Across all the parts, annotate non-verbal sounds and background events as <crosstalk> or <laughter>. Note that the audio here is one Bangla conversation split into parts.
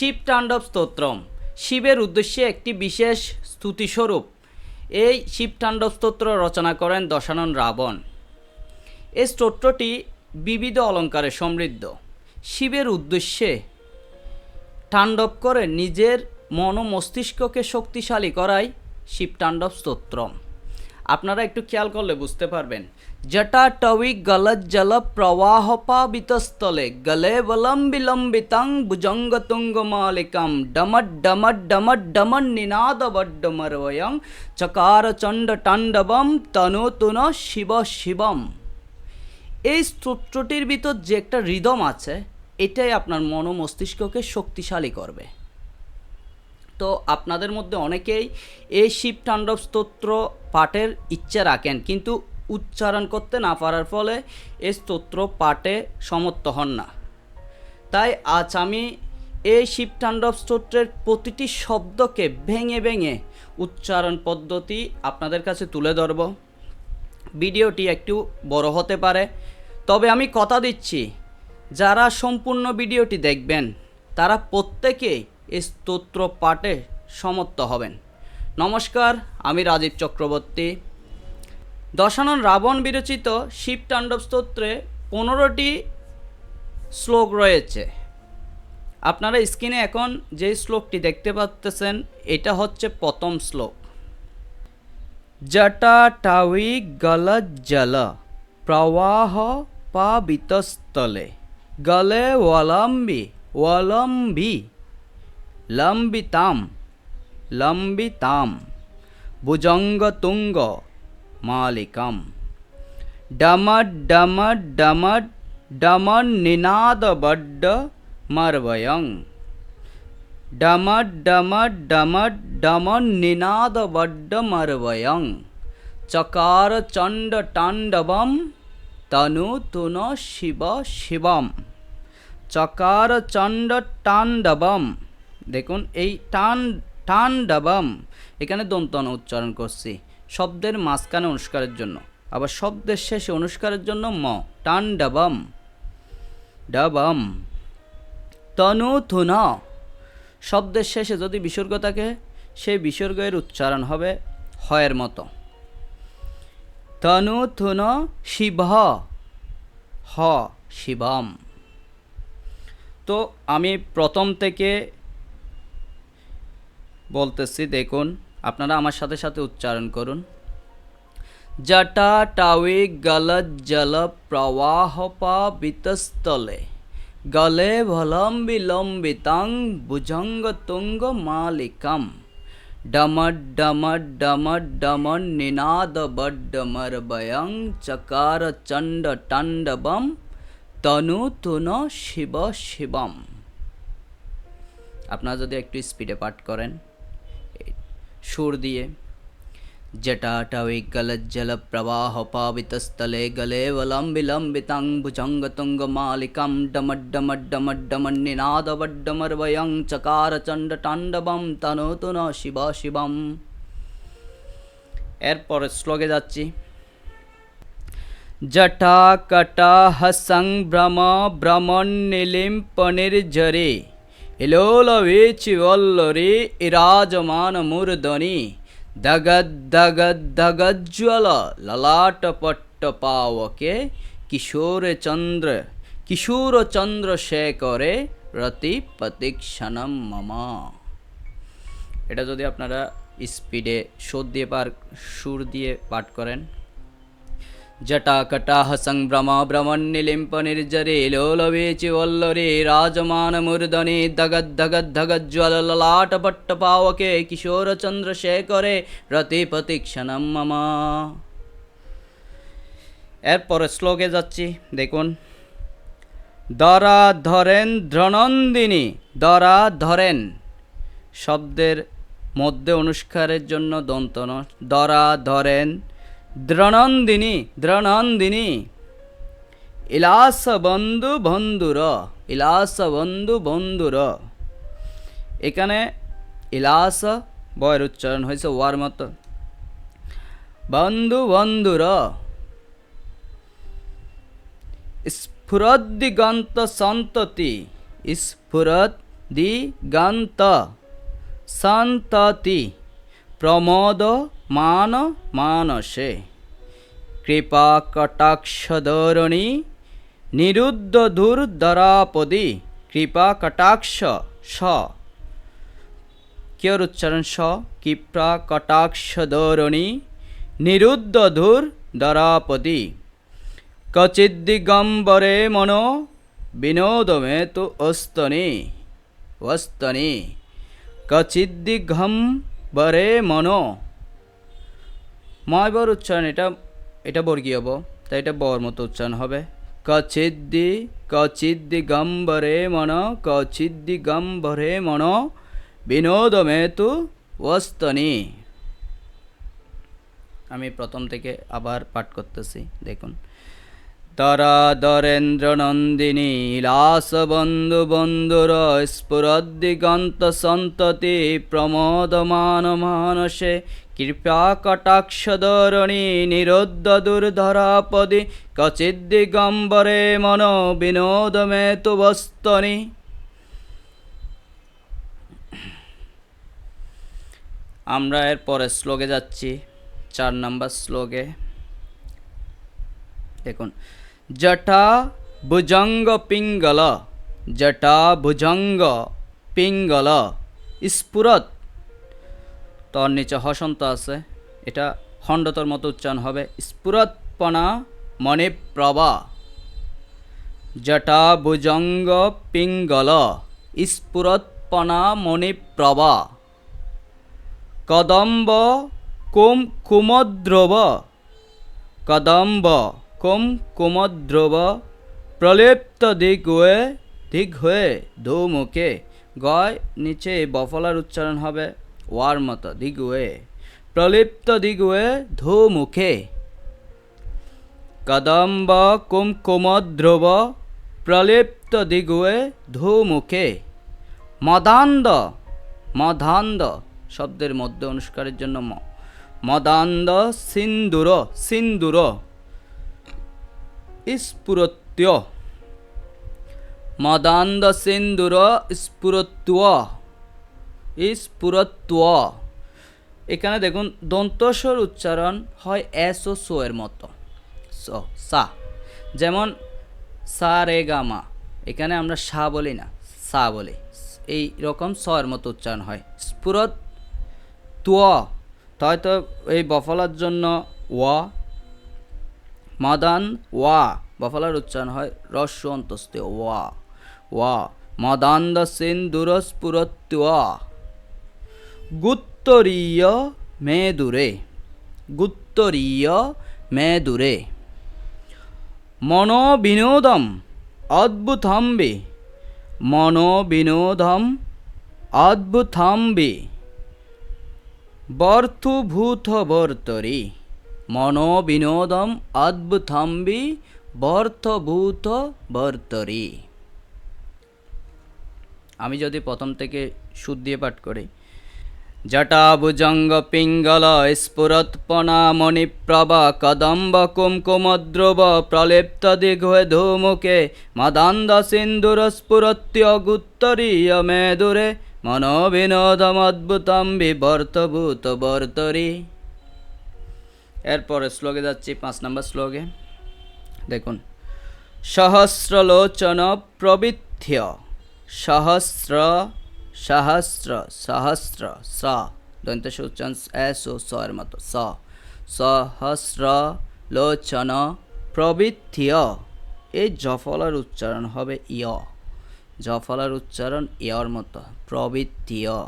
শিব তাণ্ডব স্তোত্রম। শিবের উদ্দেশ্যে একটি বিশেষ স্তুতিস্বরূপ। এই শিব তাণ্ডব স্তোত্র রচনা করেন দশানন রাবণ। এই স্তোত্রটি বিবিধ অলঙ্কারে সমৃদ্ধ। শিবের উদ্দেশ্যে তাণ্ডব করে নিজের মন মস্তিষ্ককে শক্তিশালী করাই শিব তাণ্ডব স্তোত্রম। আপনারা একটু খেয়াল করলে বুঝতে পারবেন। জটা টবি গলত জল প্রবাহ পাবিতস্থলে গলে বলম বিলম্বিতাং ভুজঙ্গতুঙ্গ মালিকাম ডমট ডমট ডমট ডমন নিনাদ বড্ডমরবয়ং চকার চণ্ড তাণ্ডবম তনু তুন শিব শিবম এই স্তোত্রটির ভিতর যে একটা রিদম আছে, এটাই আপনার মন মস্তিষ্ককে শক্তিশালী করবে। তো আপনাদের মধ্যে অনেকেই এই শিব তাণ্ডব স্তোত্র পাঠের ইচ্ছা রাখেন, কিন্তু উচ্চারণ করতে না পারার ফলে এই স্তোত্র পাঠে সমর্থ হন না। তাই আজ আমি এই শিব তাণ্ডব স্তোত্রের প্রতিটি শব্দকে ভেঙে ভেঙে উচ্চারণ পদ্ধতি আপনাদের কাছে তুলে ধরব। ভিডিওটি একটু বড় হতে পারে। তবে আমি কথা দিচ্ছি, যারা সম্পূর্ণ ভিডিওটি দেখবেন, তারা প্রত্যেকেই এই স্তোত্র পাঠে সমর্থ হবেন। নমস্কার, আমি রাজীব চক্রবর্তী। দশানন রাবণ বিরচিত শিব তাণ্ডব স্তোত্রে পনেরোটি শ্লোক রয়েছে। আপনারা স্ক্রিনে এখন যে শ্লোকটি দেখতে পাচ্তেছেন, এটা হচ্ছে প্রথম শ্লোক। জটাটাউই গলজ জল, প্রবাহ পাবিতস্থলে, গলে ওলম্বি ওলম্বি, লম্বিতাম লম্বিতাম ভুজঙ্গতুঙ্গ মালিকাম ডমট ডমট ডমট ডমন নিনাদ বড্ড মর্বয়ং ডমট ডমট ডমট ডমন নিনাদ বড্ড মর্বয়ং চকার চণ্ড তাণ্ডবম তনু তুন শিব শিবম চকার চণ্ড তাণ্ডবম দেখুন, এই টান টান্ডবম এখানে দন্তন উচ্চারণ করছি। শব্দের মাঝখানে অনুষ্কারের জন্য। আবার শব্দের শেষে অনুষ্কারের জন্য ম টান্ডবম ডবম। তনু থুন। শব্দের শেষে যদি বিসর্গ থাকে, সেই বিসর্গের উচ্চারণ হবে হয়ের মতো। তনু থুন শিব। হ, শিবম। তো আমি প্রথম থেকে বলতেছি, দেখুন আপনারা আমার সাথে সাথে উচ্চারণ করুন। জটা টাউই গলজ জল প্রবাহ বিতস্থলে গলে ভলম বিলম্বিতাং ভুজঙ্গ তুঙ্গ মালিকম। ডমট ডমট ডমট ডমন নিনাদ বড্ডমর বয়ং চকার চণ্ড টাণ্ডবম তনু তুন শিব শিবম। আপনারা যদি একটু স্পিডে পাঠ করেন। সুর দিয়ে। জটাটবি গলজ্জল প্রবাহ পাবিতস্থলে গলে বলম বিলম্বিতাং ভুজঙ্গ তুঙ্গ মালিকম ডমড ডমড ডমড ডমন নিনাদ বড্ডমর বয়ং চকার চণ্ড তাণ্ডবম তনতু ন শিব শিবম। এরপর শ্লোকে যাচ্ছি। জটা কটা সংভ্রম ভ্রমণ নিলিম্পনির্ঝরে ইলোলবেচি বল্লরে ইরাজমান মূর্ধনি দগদ দগদ দগজ্জ্বল ললাটপট্ট পাওকে কিশোর চন্দ্র কিশোর চন্দ্র শেখরে রতি প্রতীক্ষণম মম এটা যদি আপনারা স্পিডে সুর দিয়ে পার সুর দিয়ে পাঠ করেন দগদ দগদ ধগজ্জ্বল ললাট পট্ট পাওকে কিশোর চন্দ্রশেখরে রতি প্রতীক্ষণম মম এরপরে শ্লোকে যাচ্ছি দেখুন দরা ধরেন দ্রনন্দিনী দরা ধরেন শব্দের মধ্যে অনুষ্কারের জন্য দন্তন দরা ধরেন দ্রনন্দিনী দ্রনন্দিনী ইলাস বন্ধু বন্ধুর ইলাস বন্ধু বন্ধুর। এখানে ইলাস বয়ের উচ্চারণ হয়েছে ওয়ার মতো। বন্ধু বন্ধুর। স্ফুরদ্দিগন্ত সন্ততি স্ফুরত দিগন্ত সন্ততি। প্রমোদ মান মানসে কৃপা কটাক্ষধরণী নিরুদ্ধ দুর্ধরাপদি কৃপা কটাক্ষ স কিয়র উচ্চারণ স কৃপা কটাক্ষধরণী নিরুদ্ধ ধুর দরাপদি কচিদ্দিগম্বরে মনো বিনোদমে তু অস্তনি অস্তনি কচিদ্দিগম্বরে মনো ময়বর উচ্চারণ, এটা এটা বর্গীয় ব, তাই এটা বর মতো উচ্চারণ হবে। কচিদ্দি কচিদ্দিগম্বরে মন কচিদ্দিগম্বরে মন, বিনোদমে তু অস্তনি আমি প্রথম থেকে আবার পাঠ করতেছি, দেখুন। তরা দরেন্দ্র নন্দিনী, লাস বন্ধু বন্ধুর স্ফুরদ্দিগন্ত সন্ততি প্রমোদমান মানসে কৃপা কটাক্ষ ধরণী নিরোদ্ধ দুর্ধরাপদি কচিদ্দিগম্বরে মন বিনোদমে তু বস্তনি। আমরা এর পরের শ্লোকে যাচ্ছি, চার নম্বর শ্লোকে। দেখুন, জটা ভুজঙ্গ পিঙ্গল, জটা ভুজঙ্গ পিঙ্গল, স্ফুরত তর নিচে হসন্ত আছে। এটা খণ্ডতর মতো উচ্চারণ হবে। স্ফুরৎপনা মনে প্রভা। জটা ভুজঙ্গ পিঙ্গল। স্ফুরৎপনা মনে প্রভা। কদম্ব কুম কুমদ্রব। কদম্ব কুম কুমদ্রব। প্রলেপ্ত দিক হয়ে দিক হয়ে ধুমুখে গয় নিচে বফলার উচ্চারণ হবে। ওয়ার মতো দিক প্রলিপ্ত দিগুয়ে ধুমুখে কদম্ব কুম কুমদ্রব প্রলিপ্ত দিগুয়ে ধুমুখে মদান্দ মদান্দ শব্দের মধ্যে অনুষ্কারের জন্য ম মদান্দ সিন্দুর সিন্দুর স্ফুরত্য মদান্দ সিন্দুর স্ফুরত্ব স্ফুরত্ব এখানে দেখুন, দন্তস্বর উচ্চারণ হয় এস ও সো এর মতো। স, সা। যেমন, সা রে গা মা। এখানে আমরা সা বলি না, সা বলি। এই রকম স এর মতো উচ্চারণ হয়। স্ফুরত তুয় হয়তো এই বফলার জন্য ওয়া মাদান ওয়া। বফলার উচ্চারণ হয় রস্য অন্তস্তে ওয়া ওয়া মদান্দ সিন্দুরস্ফুরত্বা গুত্তরীয় মেদুরে। গুত্তরীয় মেদুরে। মনোবিনোদম অদ্ভুতম্বি। মনোবিনোদম অদ্ভুতম্বি। বর্তুভূত বর্তরি মনোবিনোদম অদ্ভুতম্বি বর্তভূত বর্তরি আমি যদি প্রথম থেকে সুদ দিয়ে পাঠ করি সিন্দুর স্ফুরত্য গুত্তরীয় মেদুরে মনোবিনোদমদ্ভুতম বিবর্তভূত বর্তরি। এরপরে শ্লোকে যাচ্ছি, পাঁচ নম্বর শ্লোকে। দেখুন সহস্রলোচন প্রবৃত্থ সহস্র সহস্র সহস্র, স। দন্ত উচ্চারণ এস ও স এর মতো, স। সহস্র লোচন প্রবৃত্থিয় এই জফলার উচ্চারণ হবে ইয় জফলার উচ্চারণ ইয়র মতো, প্রবৃত্তিয়।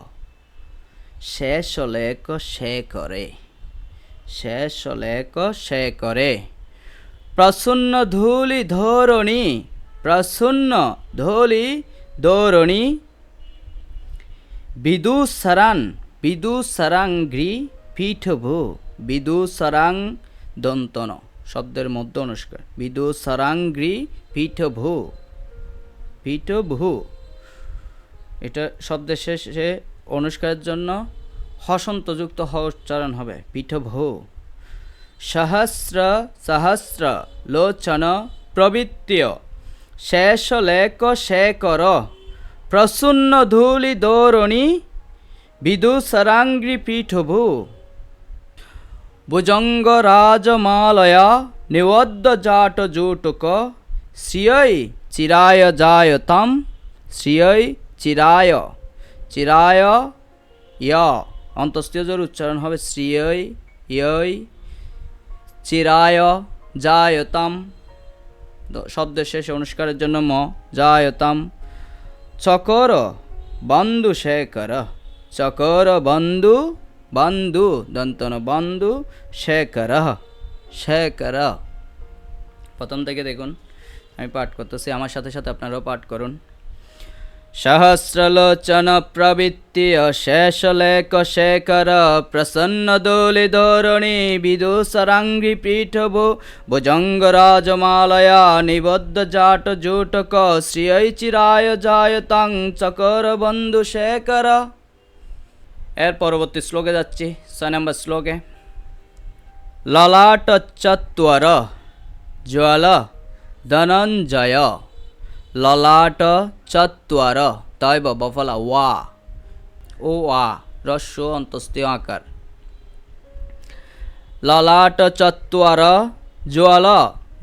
শেষ লেখ সে করে। শেষ লেখ সে করে। প্রসন্ন ধূলি ধরণী, প্রসন্ন ধূলি ধরণী বিদুসরান বিদুসরাঙ্ঘ্রি পীঠভূ বিদুসরাং দন্তন, শব্দের মধ্য অনুষ্কার। বিদু বিদুসরাঙ্ঘ্রি পীঠভূ পীঠভূ। এটা শব্দের শেষে অনুষ্কারের জন্য হসন্তযুক্ত হ উচ্চারণ হবে, পীঠভূ। সহস্র সহস্র লোচন প্রবৃত্তীয়। শেষ লেখ শেখর। প্রসন্ন ধূলি দৌরণী বিদুসরাঙ্গ্রি পীঠভূ। ভুজঙ্গ রাজমালয়া নিবদ্ধ জাট জুটুক শ্রিয়ই চিরায় জায়তাম শ্রিয়ই চিরায় চিরায় ইয় উচ্চারণ হবে শ্রিয়ই ইয়ই চিরায় জায়তাম। শব্দের শেষে অনুষ্কারের জন্য ম, জায়তাম। চকর বন্ধু শেখর, চকর বন্ধু বন্ধু দন্তন বন্ধু শেখর শেখর। প্রথম থেকে দেখুন, আমি পাঠ করতেছি, আমার সাথে সাথে আপনারাও পাঠ করুন। সহস্রলোচন প্রবৃত্তি শেষলেখ শেখর প্রসন্ন দোলি ধরণী বিদুসরাঙ্গি পীঠভু ভুজঙ্গ রাজমালয়া নিবদ্ধ জাট জুটক শ্রিয় চিরায় জায়তাং চকর বন্ধু শেখর। এর পরবর্তী শ্লোকে যাচ্ছি, ছয় নম্বর শ্লোকে। ললাট চত্বর জ্বল ধনঞ্জয়। ললাট চত্বর তৈব বফলা ওয়া ও আ রস্য অন্তস্তীয় আকার ললাট চত্বর জ্বাল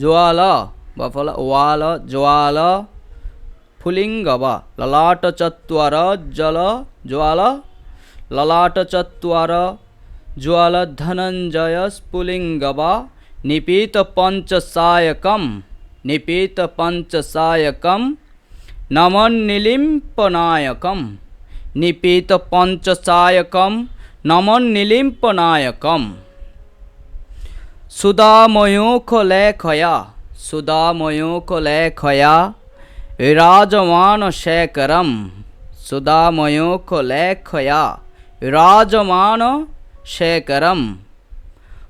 জ্বাল বফলা ওয়াল জ্বাল ফুলিঙ্গ বা ললাট চত্বর জল জ্বাল ললাট চত্বর জ্বাল ধনঞ্জয় স্ফুলিঙ্গ নিপীত পঞ্চসায়কম নিপীত পঞ্চসায়কম নমন্নিলিম্পনায়কম নিপীত পঞ্চসায়কম নমন্নিলিম্পনায়কম সুদাময়ূখলেখয়া সুদাময়ূখলেখয়া বিরাজমান শেখরম সুদাময়ূখলেখয়া বিরাজমান শেখরম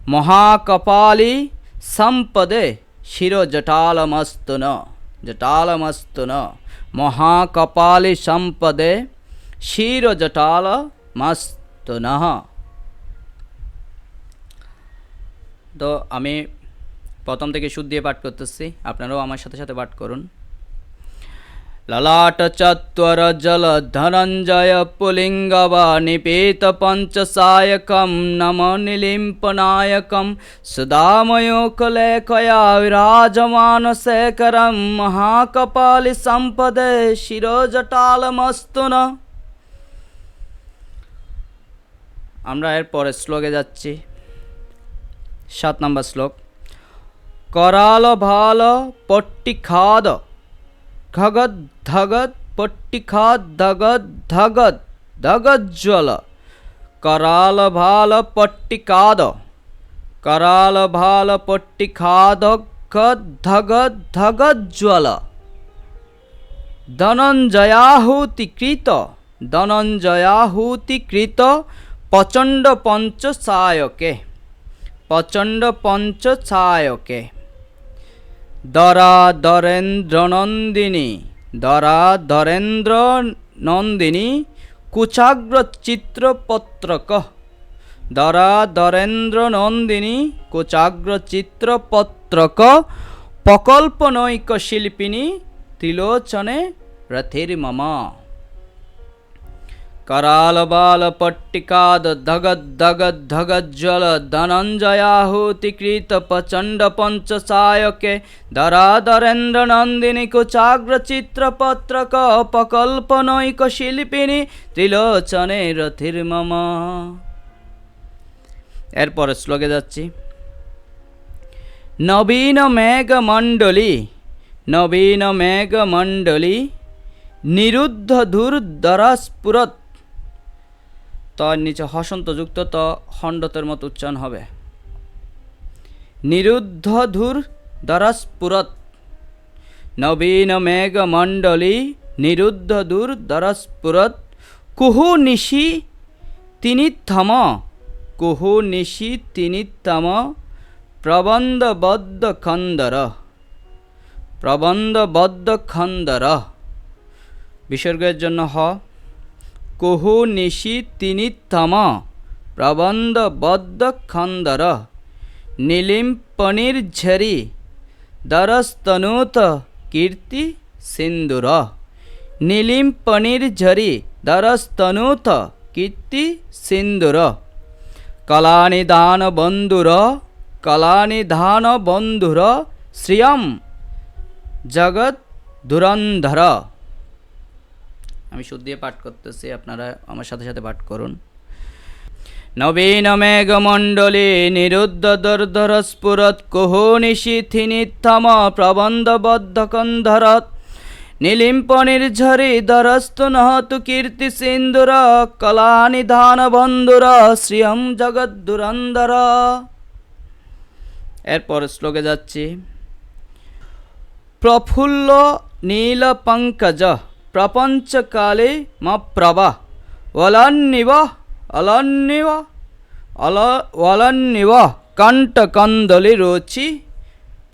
মহাকপালি সম্পদে শিরজটালমস্তু ন জটালমস্তু ন মহাকপালি সম্পদে শিরজটালমস্তু নহ তো আমি প্রথম থেকে সুদ দিয়ে পাঠ করতেছি, আপনারাও আমার সাথে সাথে পাঠ করুন। নম নিলিম্পনায়কম সুদাময়োকলেখয়া বিরাজমান শেখরম মহাকপালি সম্পদে শিরোজটালমস্তু ন আমরা এর পরের শ্লোকে যাচ্ছি। সাত নম্বর শ্লোক। করাল ভালো পট্টি খাদ। খগদ ধগদ পট্টি খাদ ধগদ ধগজ্জ্বল করাল ভালো পট্টি কাদ করাল ভালো পট্টি খাদ ধগদ ধগজ্জ্বল ধনঞ্জয়াহুতিকৃত ধনঞ্জয়াহুতিকৃত প্রচণ্ড পঞ্চসায়কে প্রচণ্ড পঞ্চছায়কে। দরা দরেন্দ্র নন্দিনী দরা দরেন্দ্র নন্দিনী কুচাগ্র চিত্রপত্রক দরা দরেন্দ্র নন্দিনী কুচাগ্র চিত্রপত্রক প্রকল্প নৈক শিল্পিনী ত্রিলোচনে রথির মমা प्रकल्पनैक শিল্পিনী ত্রিলোচনে রথির মম এরপরে শ্লোকে যাচ্ছি নবীন মেঘমণ্ডলী নবীন মেঘমণ্ডলী নিরুদ্ধ ধূর তর নিচে হসন্তযুক্ত ত খণ্ডতের মতো উচ্চারণ হবে। নিরুদ্ধ ধূর দরাস্ফুরত নবীন মেঘমণ্ডলী নিরুদ্ধ দূর দরস্ফুরত কুহু নিশি তিনিথম কুহু নিশি তিনিতম প্রবন্ধবদ্ধ খন্দর প্রবন্ধবদ্ধ খন্দর বিসর্গের জন্য হ। কুহু নিশি তিনিতম প্রবন্ধবদ্ধ খন্দর, নীলিম পনির ঝরি দরস্তনুত কীর্তি সিন্দুর, নীলিম পনির ঝরি দরস্তনুথ কীর্তি সিন্দুর। কলানিদান বন্ধুর, কলানিধান বন্ধুর, শ্রিয়ম জগৎ ধুরন্ধর। আমি সুদ দিয়ে পাঠ করতেছি, আপনারা আমার সাথে সাথে পাঠ করুন। নবীন মেঘমণ্ডলে, নিরুদ্ধ দর্ধর স্ফুরত কুহু নিশীথি নিত্যম প্রবন্ধবদ্ধ কন্ধরত, নীলিম্প নির্ঝরি দরস্তু নহতু কীর্তি সিন্দুর কলা নিধান বন্ধুর শ্রিয়ম জগৎ দুরন্ধর। এরপর শ্লোকে যাচ্ছি। প্রফুল্ল নীল পঙ্কজ প্রপঞ্চকালে মপ্রভা অলন্নিব অলন্নিব অল অলন্নিব কণ্ঠকন্দলি রুচি,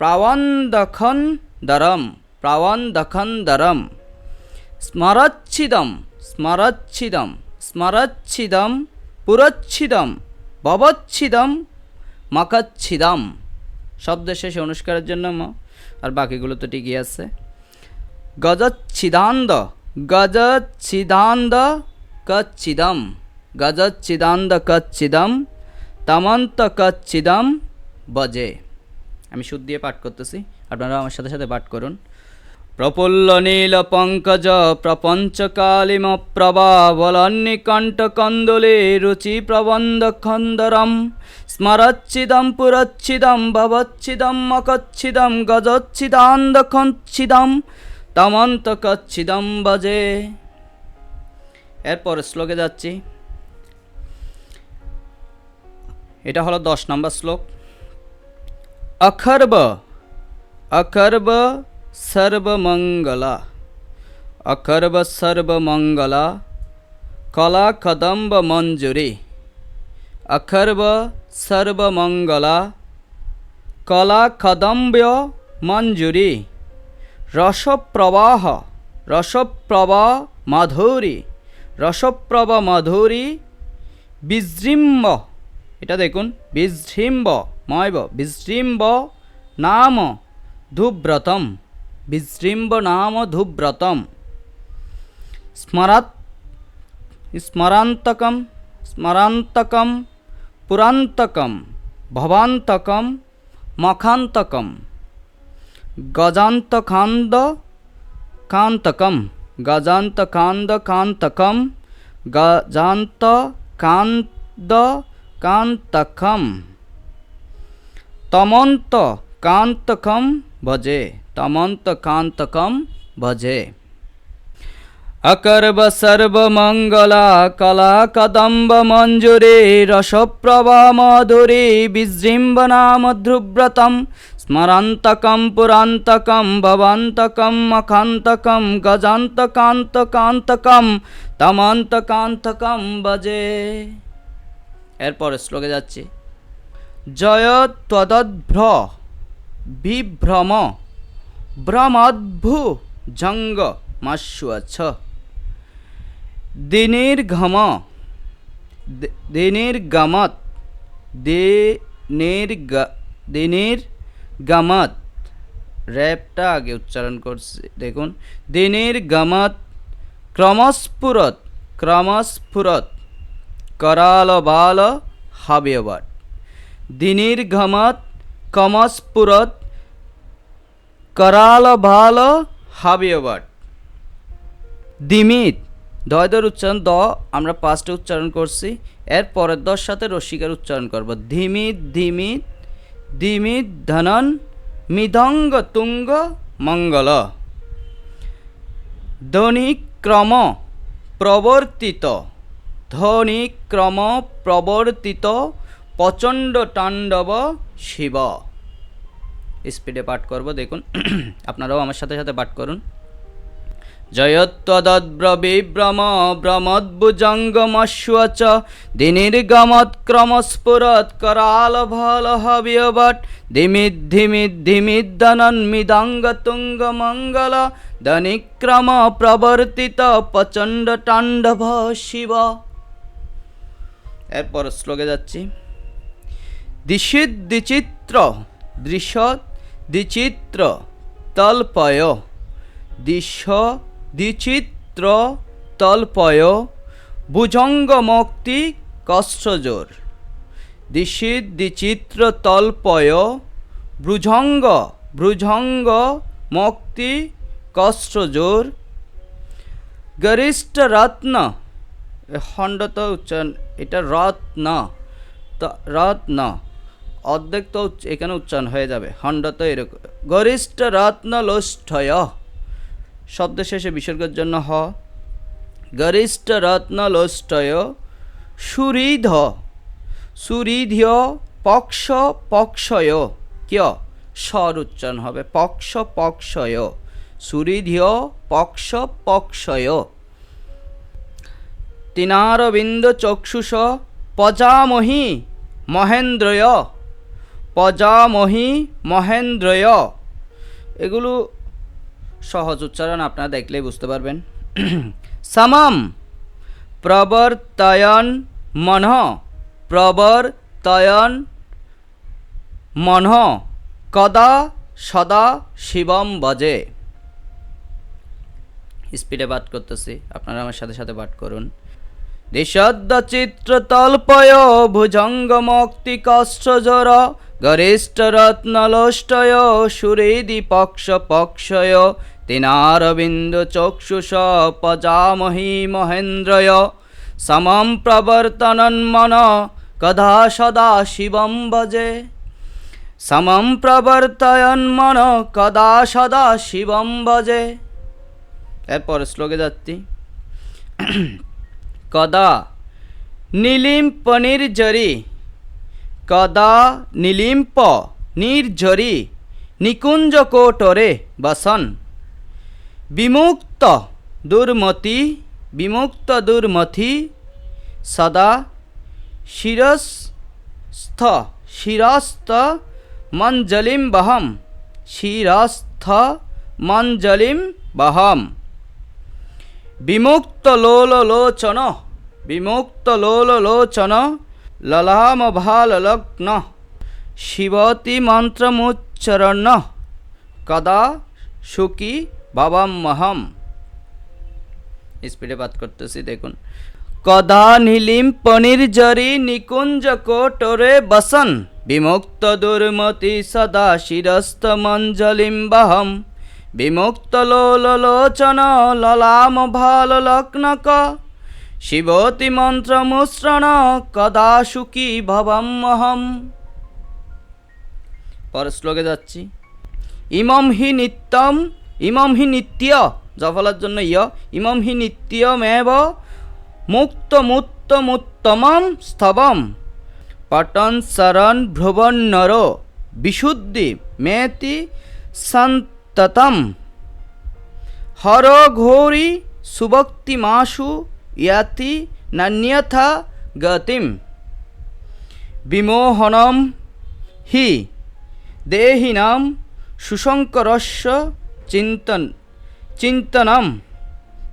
প্রাবন্ধখন দরম প্রাবন্ধখন দরম। স্মরচ্ছিদম স্মরচ্ছিদম স্মরচ্ছিদম, পুরচ্ছিদম, ভবচ্ছিদম, মকচ্ছিদম। শব্দ শেষে অনুষ্কারের জন্য আর বাকিগুলো তো ঠিকই আছে। গজচ্ছিদান্দ গজচ্ছিদান্দ কচ্ছিদম গজচ্ছিদান্দ কচ্ছিদম তামন্ত কচ্ছিদম বজে আমি সুদ দিয়ে পাঠ করতেছি। আপনারা আমার সাথে সাথে পাঠ করুন। প্রফুল্ল নীল পঙ্কজ, প্রপঞ্চ কালিম প্রবাবলন্নিকণ্ঠ কন্দলে, রুচি প্রবন্ধ খন্দরম, স্মরচ্ছিদম পুরচ্ছিদম, ভবচ্ছিদম মকচ্ছিদম, গজচ্ছিদান্দ খচ্ছিদম তমন্ত কচ্ছিদম বজে এরপর শ্লোকে যাচ্ছি। এটা হলো দশ নম্বর শ্লোক। অখর্ব অখর্ব সর্বমঙ্গলা অখর্ব সর্বমঙ্গলা কলা কদম্ব মঞ্জুরি অখর্ব সর্বমঙ্গলা কলা কদম্ব মঞ্জুরি রসপ্রবাহ রসপ্রবাহ মাধুরী রসপ্রভা মাধুরী বিজৃম্ব এটা দেখুন বিজৃম্ব ময়ব বিজৃম্ব নাম ধুব্রতম বিজৃম্ব নাম ধুব্রতম। স্মরাত স্মরান্তকম স্মরান্তকম, পুরান্তকম, ভবান্তকম, মখান্তকম। গজান্তকান্দ, কান্তকম গজান্তকান্দ কান্তকম গজান্ত কান্দ কান্তকম তমন্ত কান্তকম ভজে তমন্ত কান্তকম ভজে। অকর্ব সর্বমঙ্গলা কলা কদম্ব মঞ্জুরে রসপ্রভা মধুরে বিজৃম্ব নাম ধ্রুব্রতম স্মরান্তকম পুরান্তকম ভবান্তকম মখান্তকম গজান্তকান্তকান্তকম তমন্তকান্তকম বজে এরপর শ্লোকে যাচ্ছি। জয় ত্বদভ্র বিভ্রম ভ্রমদ্ভু জঙ্গ মাস্য দিনের ঘম দিনের গমত দিনের দিনের গামাত। র্যাপটা আগে উচ্চারণ করছে, দেখুন। দিনের গামাত ক্রমস্ফুরত ক্রমস্ফুরত, করাল বাল হবে দিনের ঘামাত কমস্ফুরত করাল ভালো হবে আবার দিমিত, দয়দর উচ্চারণ, দ, আমরা পাঁচটা উচ্চারণ করছি। এর পরের দশ সাথে রসিকার উচ্চারণ করব। ধিমিত ধিমিত দিমিত ধনন মৃদঙ্গ তুঙ্গ মঙ্গল। ধনিক্রম প্রবর্তিত। ধ্বনিক্রম প্রবর্তিত প্রচণ্ড তাণ্ডব শিব। স্পিডে পাঠ করব, দেখুন। <clears throat> আপনারাও আমার সাথে সাথে পাঠ করুন। জয়ত্বদ্রবিভ্রম ভ্রমদ্ভুজঙ্গমস্য চ দিনির্গমৎক্রমস্ফুরৎ कराल भल हव्यवट ধিমিদ্ধিমিদ্ধিমিদ্দনন্মিদাঙ্গতুঙ্গমঙ্গল ধনিক্রম প্রবর্তিত প্রচণ্ড তাণ্ডব শিব এরপর শ্লোকে যাচ্ছি দিশিত দ্বিচিত্র দৃশত দ্বিচিত্র তল্পয় দিশ দ্বিচিত্র তল্পয় ভুজঙ্গমক্তি কষ্টজোর। দিশিত দ্বিচিত্র তল্পয় ভ্রুজঙ্গ ভ্রুজঙ্গ মক্তি কষ্টজোর। গরিষ্ঠ রত্ন খণ্ডত উচ্চারণ, এটা রত্ন রত্ন, অর্ধেক তো এখানে উচ্চারণ হয়ে যাবে, খণ্ডত এরকম। গরিষ্ঠ রত্ন লোষ্ঠয় শব্দ শেষে বিসর্গের জন্য হ। গরিষ্ঠ রত্ন লোষ্ঠয় সুরিধ সুরিধিয় পক্ষ পক্ষয়। কিয়? স্বর উচ্চারণ হবে পক্ষ পক্ষয়। সুরিধিয় পক্ষ পক্ষয়। তিনারবিন্দ চক্ষুষ পজামহি মহেন্দ্রয়। পজামহি মহেন্দ্রয়। এগুলো সহজ উচ্চারণ আপনারা দেখলেই বুঝতে পারবেন। <clears throat> সামাম, প্রবর্তয়ন মনঃ প্রবর্তয়ন মনঃ, কদা সদা শিবম বজে। স্পিডে পাঠ করতেছি, আপনারা আমার সাথে সাথে পাঠ করুন। দিশদ্দ চিত্র তল্পয় ভুজঙ্গ মুক্তি কষ্টজর গরিষ্ঠ রত্নলোষ্টয় সুরেদি পক্ষ পক্ষয় তিনারবিন্দ চক্ষুষ পজামহি মহেন্দ্রয় সমম প্রবর্তনন মন কদা সদা শিবম ভজে। সমম প্রবর্তয়ন মন কদা সদা শিবম ভজে। এরপর শ্লোকে যাচ্ছি। কদা নীলিম্প নির্ঝরি কদা নীলিম্প, নির্ঝরি নিকুঞ্জ কোটরে বসন। বিমুক্ত দুর্মতি, বিমুক্ত দুর্মথি সদা শিরস্থ শিরস্থ মঞ্জলিম বহম শিরস্থ মঞ্জলিম বহম বিমুক্ত লোললোচন বিমুক্ত লোললোচন ললাম ভাললগ্ন শিবতি মন্ত্রমুচ্চরণ কদা সুখী বাবামহম স্পিডে পাঠ করতেছি দেখুন কদা নীলিম পনির জরি নিকুঞ্জ কোটরে বসন বিমুক্ত দুর্মতি সদা শিরস্ত মঞ্জলিম বহম বিমুক্ত লোলোচন ললাম ভালো লগ্নক শিবতি মন্ত্র মুশ্রণ, কদা সুখী ভবমহম পর শ্লোকে যাচ্ছি। ইমম হি নিত্যম, ইমম হি নিত্য, জফলার জন্য ইয় ইমম হি নিত্যমেব মুক্ত মুত্ত মুত্তমম স্তবম। পটন শরণ ভ্রুবন নর, বিশুদ্ধি মেতি সন্ততম। হর ঘোরি সুভক্তিমাশু ইয়াতি নান্যথা গতিম। বিমোহনম হি দেহিনাম সুশঙ্করস্য চিন্তন চিন্তনম।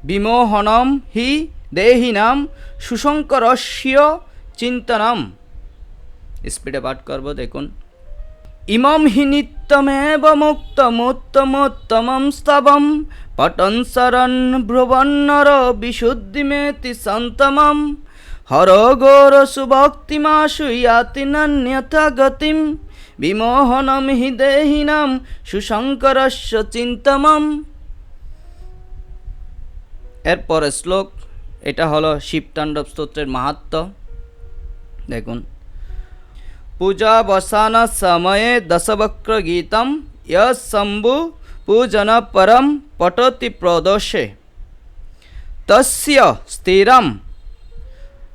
বিমোহনম হি দেহিনাম সুশঙ্করস্য চিন্তনম। স্পিডে পাঠ করব, দেখুন। ইমম হি নিত্যমেব মুক্তমুত্তমোত্তমম স্তবম, পটন শরণ ভ্রুবন্নর বিশুদ্ধিমেতি সন্তমম। হর গৌর সুভক্তিমাশু ইয়াতি নান্যথা গতিম, বিমোহনম হি দেহিনাম সুশঙ্করস্য চিন্তমম। এরপরে শ্লোক, এটা হলো শিবতাণ্ডব স্তোত্রের মাহাত্ম। দেখুন। বসান সময়ে দশবক্র গীতম শম্ভু পূজন পরম পটতি প্রদোষে তস্য স্থিরম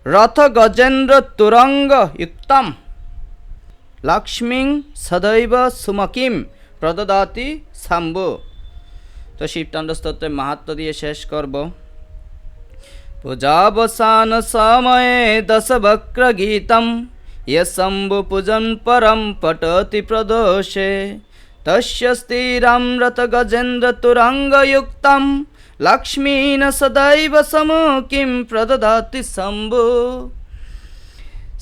রথ গজেন্দ্র তুরঙ্গ যুক্তম লক্ষ্মীং সদৈব সুমকিম প্রদদাতি শম্ভু তো শিবতাণ্ড স্তোত্রের মাহাত্ম দিয়ে শেষ করব পূজাবসান সময়ে দশবক্র গীতম यशम्भुपूजन् परं पठति प्रदोषे तस्य स्थिरं रथगजेन्द्रतुरङ्गयुक्तं लक्ष्मीन सदैव समुखीं प्रददाति शम्भु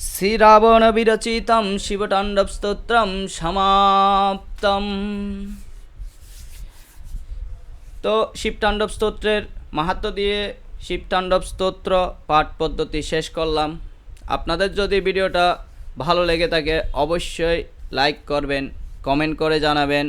श्रीरावणविरचितं शिवताण्डवस्तोत्रं समाप्तम् তো শিবতাণ্ডব স্তোত্রের মাহাত্ম দিয়ে শিবতাণ্ডব স্তোত্র পাঠ পদ্ধতি শেষ করলাম আপনাদের যদি ভিডিওটা ভালো লেগে থাকে অবশ্যই লাইক করবেন কমেন্ট করে জানাবেন।